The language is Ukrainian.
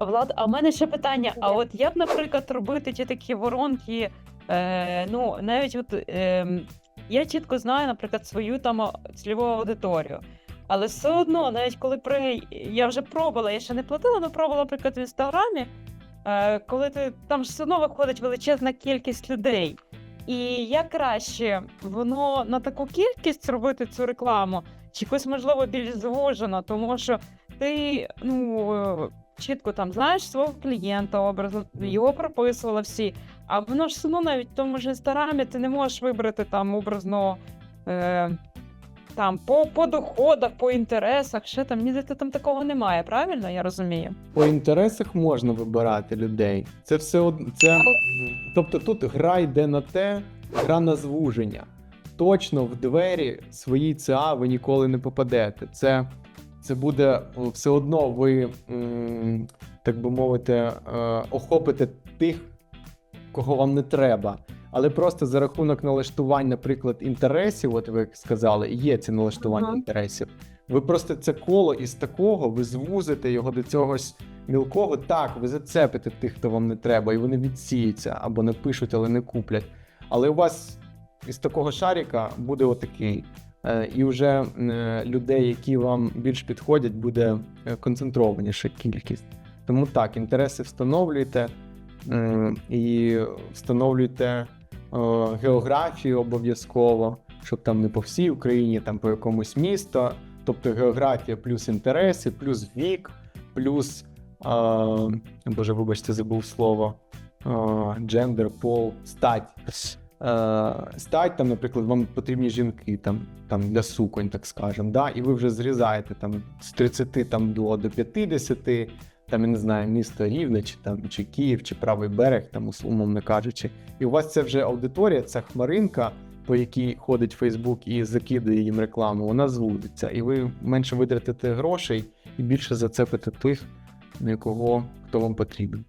Влад, а в мене ще питання: а от як, наприклад, робити ті такі воронки? Е, ну, навіть от е, я чітко знаю, наприклад, свою там цільову аудиторію. Але все одно, навіть коли при я вже пробувала, я ще не платила, але пробувала, наприклад, в інстаграмі, е, коли ти там ж все одно виходить величезна кількість людей. І як краще воно на таку кількість робити цю рекламу, чи якось можливо більш звужено, тому що ти ну чітко там знаєш свого клієнта образно, його прописувала всі. А воно ж одно навіть в тому ж інстаграмі ти не можеш вибрати там образно. Е, там по, по доходах, по інтересах, ще там ніде там такого немає, правильно я розумію? По інтересах можна вибирати людей. Це все одно. Це... Тобто тут гра йде на те, гра на звуження. Точно в двері своїй ЦА ви ніколи не попадете. Це, це буде все одно ви, так би мовити, е, охопите тих, кого вам не треба. Але просто за рахунок налаштувань, наприклад, інтересів, от ви сказали, є ці налаштування Ага. інтересів. Ви просто це коло із такого, ви звузите його до цогось мілкого. Так, ви зацепите тих, хто вам не треба, і вони відсіються або напишуть, але не куплять. Але у вас із такого шарика буде отакий. Е, І вже е, людей, які вам більш підходять, буде е, концентрованіша кількість. Тому так, інтереси встановлюйте і встановлюйте географію обов'язково, щоб там не по всій Україні, там по якомусь місту. Тобто географія плюс інтереси, плюс вік, плюс. Боже, вибачте, забув слово. Джендер, пол, стать. Е, стать, там, наприклад, вам потрібні жінки там, там для суконь, так скажемо, да? і ви вже зрізаєте там з 30 там, до, до 50, там, я не знаю, місто Рівне, чи, там, чи Київ, чи правий берег, там, умовно кажучи. І у вас це вже аудиторія, ця хмаринка, по якій ходить Фейсбук і закидує їм рекламу, вона зводиться. І ви менше витратите грошей і більше зацепите тих, на кого хто вам потрібен.